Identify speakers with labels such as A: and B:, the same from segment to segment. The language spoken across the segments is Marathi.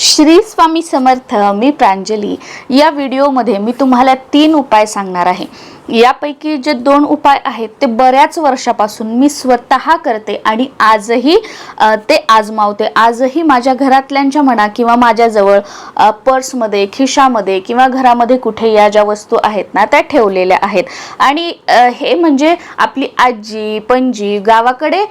A: श्री स्वामी समर्थ मी प्रांजली. या व्हिडिओमध्ये मी तुम्हाला तीन उपाय सांगणार आहे. यापैकी जे दोन उपाय आहेत ते बऱ्याच वर्षापासून मी स्वतः करते आणि आजही ते आजमावते. आजही माझ्या घरातल्यांच्या म्हणा किंवा माझ्याजवळ पर्समध्ये खिशामध्ये किंवा घरामध्ये कुठे या ज्या वस्तू आहेत ना त्या ठेवलेल्या आहेत. आणि हे म्हणजे आपली आजी पणजी गावाकडे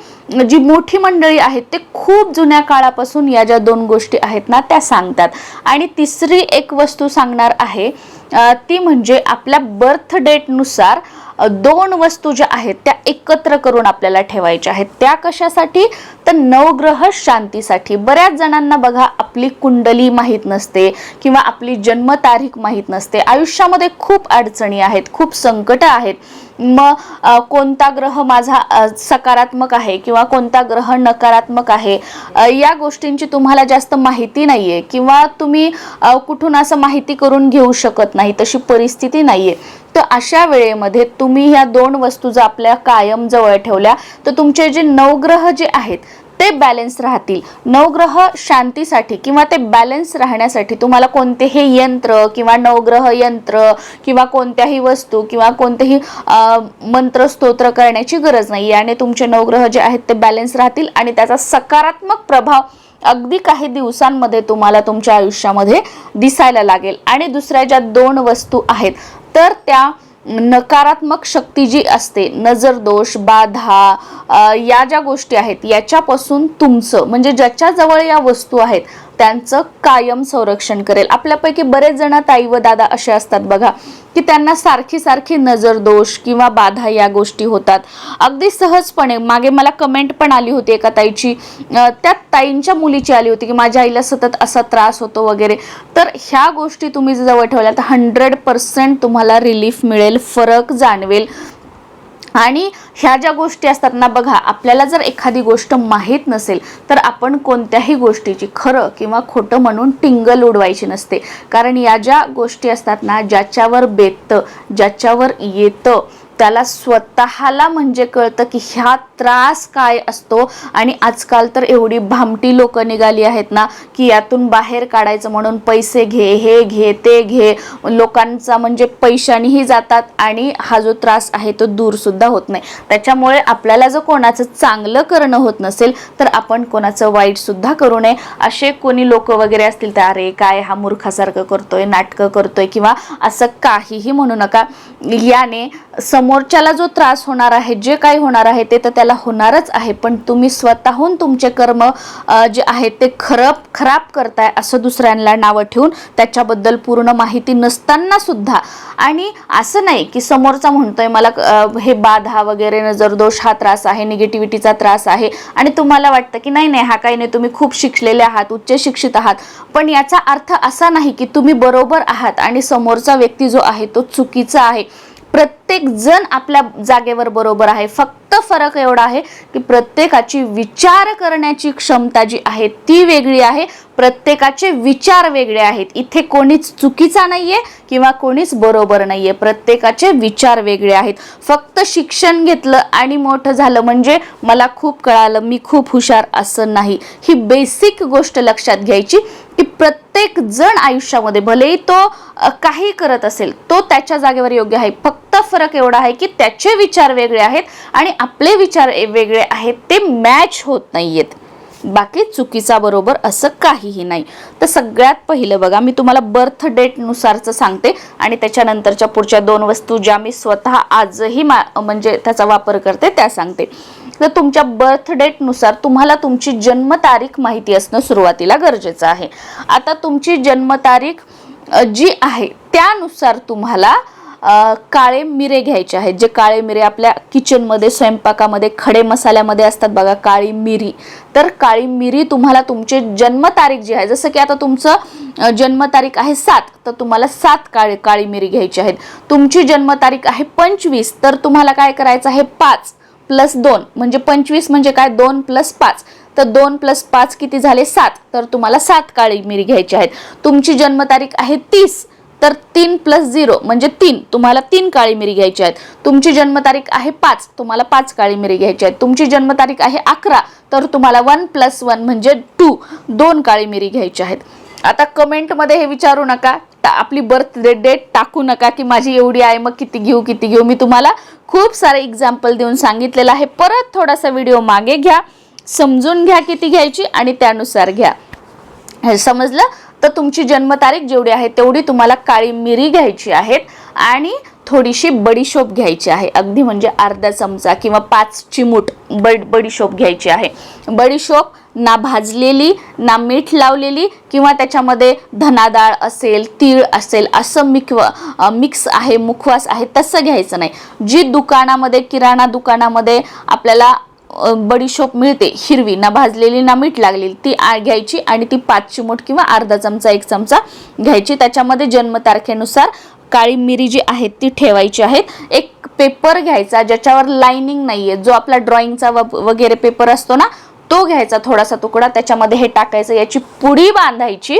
A: जी मोठी मंडळी आहेत ते खूप जुन्या काळापासून या ज्या दोन गोष्टी आहेत ना त्या सांगतात. आणि तिसरी एक वस्तू सांगणार आहे ती म्हणजे आपल्या बर्थ डेटनुसार दोन वस्तू ज्या आहेत त्या एकत्र करून आपल्याला ठेवायच्या आहेत. त्या कशासाठी? तर नवग्रह शांतीसाठी. बऱ्याच जणांना बघा आपली कुंडली माहीत नसते किंवा आपली जन्मतारीख माहीत नसते. आयुष्यामध्ये खूप अडचणी आहेत खूप संकट आहेत. मग कोणता ग्रह माझा सकारात्मक आहे किंवा कोणता ग्रह नकारात्मक आहे या गोष्टींची तुम्हाला जास्त माहिती नाहीये किंवा तुम्ही कुठून असं माहिती करून घेऊ शकत नाही तशी परिस्थिती नाहीये. तर अशा वेळेमध्ये तुम्ही ह्या दोन वस्तू जर आपल्या कायम जवळ ठेवल्या तर तुमचे जे नवग्रह जे आहेत ते बॅलन्स राहतील. नवग्रह शांतीसाठी किंवा ते बॅलन्स राहण्यासाठी तुम्हाला कोणतेही यंत्र किंवा नवग्रह यंत्र किंवा कोणत्याही वस्तू किंवा कोणतेही मंत्रस्तोत्र मंत्र स्तोत्र करण्याची गरज नाही याने तुमचे नवग्रह जे आहेत ते बॅलन्स राहतील आणि त्याचा सकारात्मक प्रभाव अगदी काही दिवसांमध्ये तुम्हाला तुमच्या आयुष्यामध्ये दिसायला लागेल. आणि दुसऱ्या ज्या दोन वस्तू आहेत तर त्या नकारात्मक शक्ती जी असते नजर दोष बाधा या ज्या गोष्टी आहेत याच्यापासून तुमचं म्हणजे ज्याच्याजवळ या वस्तू आहेत त्यांचं कायम संरक्षण करेल. आपल्यापैकी बरेच जण ताई व दादा असे असतात बघा की त्यांना सारखी सारखी नजर दोष किंवा बाधा या गोष्टी होतात. अगदी सहजपणे मागे मला कमेंट पण आली होती एका ताईची. त्या ताईंच्या मुलीची आली होती की माझ्या आईला सतत असा त्रास होतो वगैरे. तर ह्या गोष्टी तुम्ही जवळ ठेवल्या तर हंड्रेड पर्सेंट तुम्हाला रिलीफ मिळेल. फरक जाणवेल. आणि ह्या ज्या गोष्टी असतात ना बघा आपल्याला जर एखादी गोष्ट माहीत नसेल तर आपण कोणत्याही गोष्टीची खरं किंवा खोटं म्हणून टिंगल उडवायची नसते. कारण या ज्या गोष्टी असतात ना ज्याच्यावर बेततं ज्याच्यावर येतं त्याला स्वतःला म्हणजे कळतं की ह्या त्रास काय असतो. आणि आजकाल तर एवढी भामटी लोक निघाली आहेत ना की यातून बाहेर काढायचं म्हणून पैसे घे हे घे ते घे. लोकांचा म्हणजे पैशानेही जातात आणि हा जो त्रास आहे तो दूरसुद्धा होत नाही. त्याच्यामुळे आपल्याला जर कोणाचं चांगलं करणं होत नसेल तर आपण कोणाचं वाईटसुद्धा करू नये. असे कोणी लोक वगैरे असतील तर अरे काय हा मूर्खासारखं करतोय नाटकं करतोय किंवा असं काहीही म्हणू नका. याने सम समोरच्याला जो त्रास होणार आहे जे काही होणार आहे ते तर त्याला होणारच आहे पण तुम्ही स्वतःहून तुमचे कर्म जे आहेत ते खराब खराब करताय असं दुसऱ्यांना नावं ठेवून त्याच्याबद्दल पूर्ण माहिती नसताना सुद्धा. आणि असं नाही की समोरचा म्हणतोय मला हे बाधा वगैरे नजर दोष हा त्रास आहे निगेटिव्हिटीचा त्रास आहे. आणि तुम्हाला वाटतं की नाही नाही हा काही नाही तुम्ही खूप शिकलेले आहात उच्च शिक्षित आहात. पण याचा अर्थ असा नाही की तुम्ही बरोबर आहात आणि समोरचा व्यक्ती जो आहे तो चुकीचा आहे. प्रत्येक जण आपल्या जागेवर बरोबर आहे. फक्त फरक एवढा आहे की प्रत्येकाची विचार करण्याची क्षमता जी आहे ती वेगळी आहे. प्रत्येकाचे विचार वेगळे आहेत. इथे कोणीच चुकीचा नाहीये किंवा कोणीच बरोबर नाहीये. प्रत्येकाचे विचार वेगळे आहेत. फक्त शिक्षण घेतलं आणि मोठं झालं म्हणजे मला खूप कळालं मी खूप हुशार असं नाही. ही बेसिक गोष्ट लक्षात घ्यायची की प्रत्येक जण आयुष्यामध्ये भलेही तो काही करत असेल तो त्याच्या जागेवर योग्य आहे. फक्त फरक एवढा आहे की त्याचे विचार वेगळे आहेत आणि आपले विचार वेगळे आहेत ते मॅच होत नाहीयेत. बाकी चुकीचा बरोबर असं काहीही नाही. तर सगळ्यात पहिलं बघा मी तुम्हाला बर्थ डेटनुसारचं सांगते आणि त्याच्यानंतरच्या पुढच्या दोन वस्तू ज्या मी स्वतः आजही मा म्हणजे त्याचा वापर करते त्या सांगते. तर तुमच्या बर्थ डेटनुसार तुम्हाला तुमची जन्मतारीख माहिती असणं सुरुवातीला गरजेचं आहे. आता तुमची जन्मतारीख जी आहे त्यानुसार तुम्हाला काळे मिरे घ्यायचे आहेत जे काळे मिरे आपल्या किचनमध्ये स्वयंपाकामध्ये खडे मसाल्यामध्ये असतात बघा काळी मिरी. तर काळी मिरी तुम्हाला तुमचे जन्मतारीख जी आहे जसं की आता तुमचं जन्मतारीख आहे सात तर तुम्हाला सात काळी काळी मिरी घ्यायची आहेत. तुमची जन्मतारीख आहे पंचवीस तर तुम्हाला काय करायचं आहे? पाच प्लस दोन म्हणजे पंचवीस म्हणजे काय? दोन प्लस पाच. तर दोन प्लस पाच किती झाले? सात. तर तुम्हाला सात काळी मिरी घ्यायची आहेत. तुमची जन्मतारीख आहे तीस. तर तीन प्लस झिरो म्हणजे तीन. तुम्हाला तीन काळी मिरी घ्यायची आहेत. तुमची जन्मतारीख आहे पाच. तुम्हाला पाच काळी मिरी घ्यायची आहेत. तुमची जन्मतारीख आहे अकरा. तर तुम्हाला वन प्लस वन म्हणजे टू दोन काळी मिरी घ्यायची आहेत. आता कमेंटमध्ये हे विचारू नका. आपली बर्थडे डेट टाकू नका की माझी एवढी आहे मग किती घेऊ किती घेऊ. मी तुम्हाला खूप सारे एक्झाम्पल देऊन सांगितलेलं आहे. परत थोडासा व्हिडिओ मागे घ्या. समजून घ्या किती घ्यायची आणि त्यानुसार घ्या. हे समजलं? तर तुमची जन्मतारीख जेवढी आहे तेवढी तुम्हाला काळी मिरी घ्यायची आहेत आणि थोडीशी बडीशोप घ्यायची आहे. अगदी म्हणजे अर्धा चमचा किंवा पाच चिमूट बड बडीशोप घ्यायची आहे. बडीशोप ना भाजलेली ना मीठ लावलेली किंवा त्याच्यामध्ये धनाडाळ असेल तीळ असेल असं मिक्व मिक्स आहे मुखवास आहे तसं घ्यायचं नाही. जी दुकानामध्ये किराणा दुकानामध्ये आपल्याला बडीशोप मिळते. हिरवी ना भाजलेली ना मीठ लागलेली. ती आ- घ्यायची आणि ती पाच चिमूट किंवा अर्धा चमचा एक चमचा घ्यायची. त्याच्यामध्ये जन्मतारखेनुसार काळी मिरी जी आहेत ती ठेवायची आहेत एक पेपर घ्यायचा ज्याच्यावर लाइनिंग आहे जो आपला ड्रॉइंगचा वगैरे पेपर असतो ना तो घ्यायचा थोडासा तुकडा. त्याच्यामध्ये हे टाकायचं. याची पुडी बांधायची.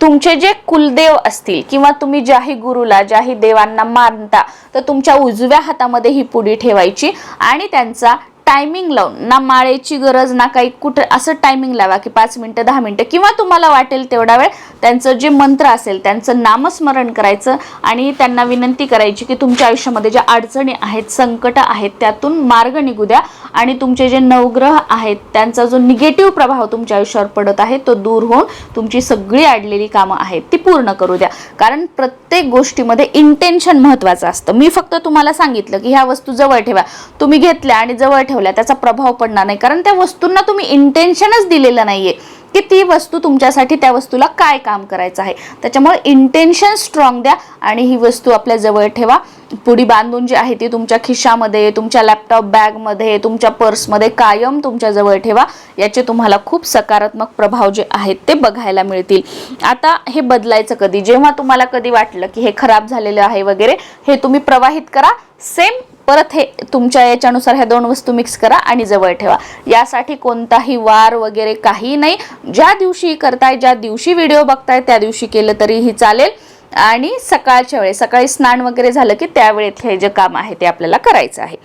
A: तुमचे जे कुलदेव असतील किंवा तुम्ही ज्याही गुरुला ज्याही देवांना मानता तर तुमच्या उजव्या हातामध्ये ही पुडी ठेवायची आणि त्यांचा टायमिंग लावून ना माळेची गरज ना काही कुठं असं टायमिंग लावा की पाच मिनटं दहा मिनटं किंवा तुम्हाला वाटेल तेवढा वेळ त्यांचं जे मंत्र असेल त्यांचं नामस्मरण करायचं आणि त्यांना विनंती करायची की तुमच्या आयुष्यामध्ये ज्या अडचणी आहेत संकट आहेत त्यातून मार्ग निघू द्या आणि तुमचे जे नवग्रह आहेत त्यांचा जो निगेटिव्ह प्रभाव तुमच्या आयुष्यावर पडत आहे तो दूर होऊन तुमची सगळी अडलेली कामं आहेत ती पूर्ण करू द्या. कारण प्रत्येक गोष्टीमध्ये इंटेन्शन महत्वाचं असतं. मी फक्त तुम्हाला सांगितलं की ह्या वस्तू जवळ ठेवा. तुम्ही घेतल्या आणि जवळ ठेवा ठेवल्या त्याचा प्रभाव पडणार नाही. कारण त्या वस्तूंना तुम्ही इंटेन्शनच दिलेलं नाहीये की ती वस्तू तुमच्यासाठी त्या वस्तूला काय काम करायचं आहे. त्याच्यामुळे इंटेन्शन स्ट्रॉंग द्या आणि ही वस्तू आपल्या जवळ ठेवा. पुडी बांधून जी आहे ती तुमच्या खिशामध्ये तुमच्या लॅपटॉप बॅगमध्ये तुमच्या पर्समध्ये कायम तुमच्या जवळ ठेवा. याचे तुम्हाला खूप सकारात्मक प्रभाव जे आहेत ते बघायला मिळतील. आता हे बदलायचं कधी? जेव्हा तुम्हाला कधी वाटलं की हे खराब झालेलं आहे वगैरे हे तुम्ही प्रवाहित करा. सेम परत हे तुमच्या याच्यानुसार ह्या दोन वस्तू मिक्स करा आणि जवळ ठेवा. यासाठी कोणताही वार वगैरे काही नाही. ज्या दिवशी करताय ज्या दिवशी व्हिडिओ बघताय त्या दिवशी केलं तरीही चालेल. आणि सकाळच्या वेळेस सकाळी स्नान वगैरे झालं की त्यावेळेत हे जे काम आहे ते आपल्याला करायचं आहे.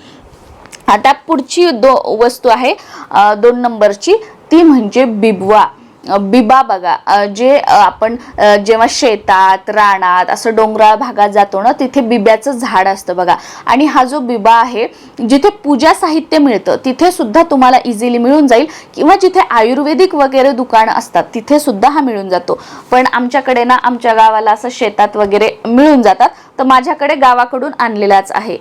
A: आता पुढची दो वस्तू आहे दोन नंबरची. ती म्हणजे बिबवा. बिबा बघा जे आपण जेव्हा शेतात रानात असं डोंगराळ भागात जातो ना तिथे बिब्याचं झाड असतं बघा. आणि हा जो बिबा आहे जिथे पूजा साहित्य मिळतं तिथे सुद्धा तुम्हाला इझिली मिळून जाईल. किंवा जिथे आयुर्वेदिक वगैरे दुकानं असतात तिथे सुद्धा हा मिळून जातो. पण आमच्याकडे ना आमच्या गावाला असं शेतात वगैरे मिळून जातात. तर माझ्याकडे गावाकडून आणलेलाच आहे.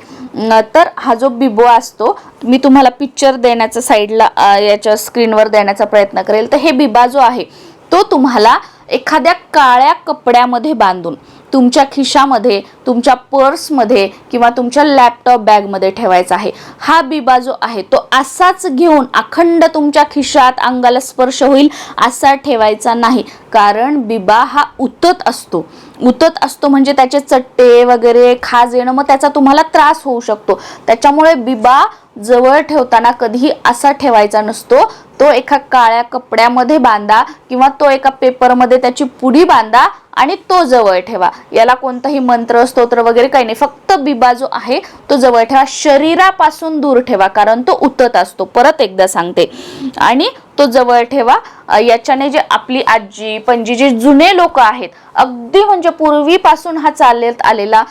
A: तर हा जो बिबो असतो मी तुम्हाला पिक्चर देण्याचा साईडला याच्या स्क्रीनवर देण्याचा प्रयत्न करेल. तर हे बिबा जो आहे तो तुम्हाला एखाद्या काळ्या कपड्यामध्ये बांधून तुमच्या खिशामध्ये तुमच्या पर्समध्ये किंवा तुमच्या लॅपटॉप बॅगमध्ये ठेवायचा आहे. हा बिबा जो आहे तो असाच घेऊन अखंड तुमच्या खिशात अंगाला स्पर्श होईल असा ठेवायचा नाही. कारण बिबा हा उतत असतो. उतत असतो म्हणजे त्याचे चट्टे वगैरे खाज येणं मग त्याचा तुम्हाला त्रास होऊ शकतो. त्याच्यामुळे बिबा जवळ ठेवताना कधीही असा ठेवायचा नसतो. तो एका काळ्या कपड्यामध्ये बांधा किंवा तो एका पेपरमध्ये त्याची पुडी बांधा आणि तो जवळ ठेवा. याला कोणताही मंत्र स्तोत्र वगैरे काही नाही. फक्त बिबा जो आहे तो जवळ ठेवा. शरीरापासून दूर ठेवा कारण तो उतत असतो. परत एकदा सांगते. आणि तो जवळ ठेवा. याच्याने जे आपली आजी पणजी जे जुने लोक आहेत अगदी म्हणजे पूर्वीपासून हा चालत आलेला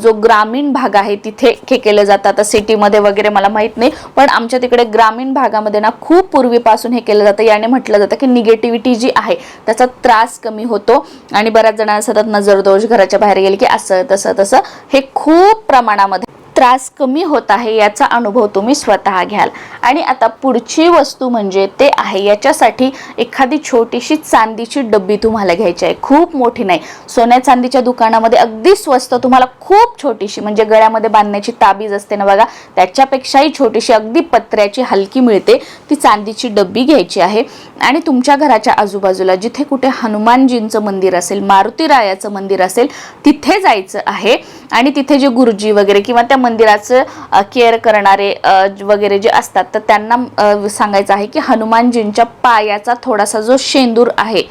A: जो ग्रामीण भाग आहे तिथे हे केलं जातं. आता सिटीमध्ये वगैरे मला माहीत नाही पण आमच्या तिकडे ग्रामीण भागामध्ये ना खूप पूर्वीपासून हे केलं जातं. याने म्हटलं जातं की निगेटिव्हिटी जी आहे त्याचा त्रास कमी होतो आणि बऱ्याच जणांना सतत नजर दोष घराच्या बाहेर गेले की असं तसं तसं हे खूप प्रमाणामध्ये त्रास कमी होत आहे याचा अनुभव तुम्ही स्वतः घ्याल. आणि आता पुढची वस्तू म्हणजे ते आहे. याच्यासाठी एखादी छोटीशी चांदीची डब्बी तुम्हाला घ्यायची आहे. खूप मोठी नाही. सोन्या चांदीच्या दुकानामध्ये अगदी स्वस्त तुम्हाला खूप छोटीशी म्हणजे गळ्यामध्ये बांधण्याची ताबीज असते ना बघा त्याच्यापेक्षाही छोटीशी अगदी पत्र्याची हलकी मिळते. ती चांदीची डब्बी घ्यायची आहे. आणि तुमच्या घराच्या आजूबाजूला जिथे कुठे हनुमानजींचं मंदिर असेल मारुतीरायाचं मंदिर असेल तिथे जायचं आहे. आणि तिथे जे गुरुजी वगैरे किंवा त्या मंदिराचं केअर करणारे वगैरे जे असतात तर त्यांना सांगायचं आहे की हनुमानजींच्या पायाचा थोडासा जो शेंदूर आहे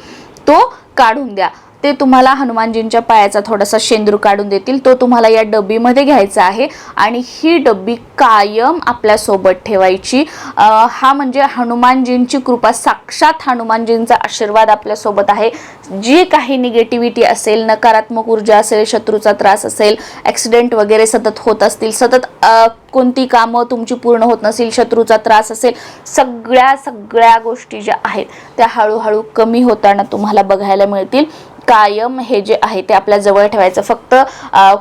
A: तो काढून द्या. ते तुम्हाला हनुमानजींच्या पायाचा थोडासा शेंदूर काढून देतील. तो तुम्हाला या डब्बीमध्ये घ्यायचा आहे आणि ही डब्बी कायम आपल्यासोबत ठेवायची. हा म्हणजे हनुमानजींची कृपा साक्षात हनुमानजींचा आशीर्वाद आपल्यासोबत आहे. जी काही निगेटिव्हिटी असेल नकारात्मक ऊर्जा असेल शत्रूचा त्रास असेल ॲक्सिडेंट वगैरे सतत होत असतील सतत कोणती कामं तुमची पूर्ण होत नसेल शत्रूचा त्रास असेल सगळ्या सगळ्या गोष्टी ज्या आहेत त्या हळूहळू कमी होताना तुम्हाला बघायला मिळतील. कायम हे जे आहे ते आपल्या जवळ ठेवायचं. फक्त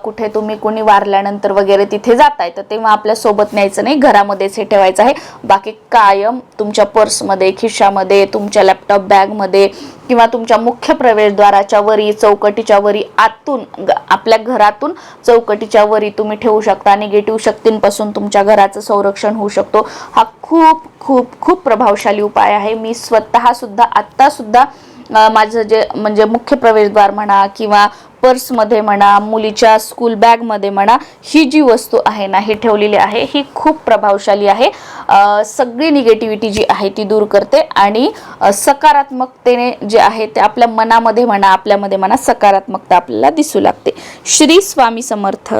A: कुठे तुम्ही कोणी वारल्यानंतर वगैरे तिथे जाताय तर तेव्हा आपल्यासोबत न्यायचं नाही. घरामध्येच हे ठेवायचं आहे. बाकी कायम तुमच्या पर्समध्ये खिशामध्ये तुमच्या लॅपटॉप बॅगमध्ये किंवा तुमच्या मुख्य प्रवेशद्वाराच्या वरी चौकटीच्या वरी आतून ग- आपल्या घरातून चौकटीच्या वरी तुम्ही ठेवू शकता. निगेटिव्ह शक्तींपासून तुमच्या घराचं संरक्षण होऊ शकतो. हा खूप खूप खूप प्रभावशाली उपाय आहे. मी स्वतः सुद्धा आत्ता सुद्धा माझं जे म्हणजे मुख्य प्रवेशद्वार म्हणा किंवा पर्समध्ये म्हणा मुलीच्या स्कूल बॅगमध्ये म्हणा ही जी वस्तू आहे ना ही ठेवलेली आहे ही खूप प्रभावशाली आहे. सगळी निगेटिव्हिटी जी आहे ती दूर करते आणि सकारात्मकतेने जे आहे ते आपल्या मनामध्ये म्हणा आपल्यामध्ये म्हणा सकारात्मकता आपल्याला दिसू लागते. श्री स्वामी समर्थ.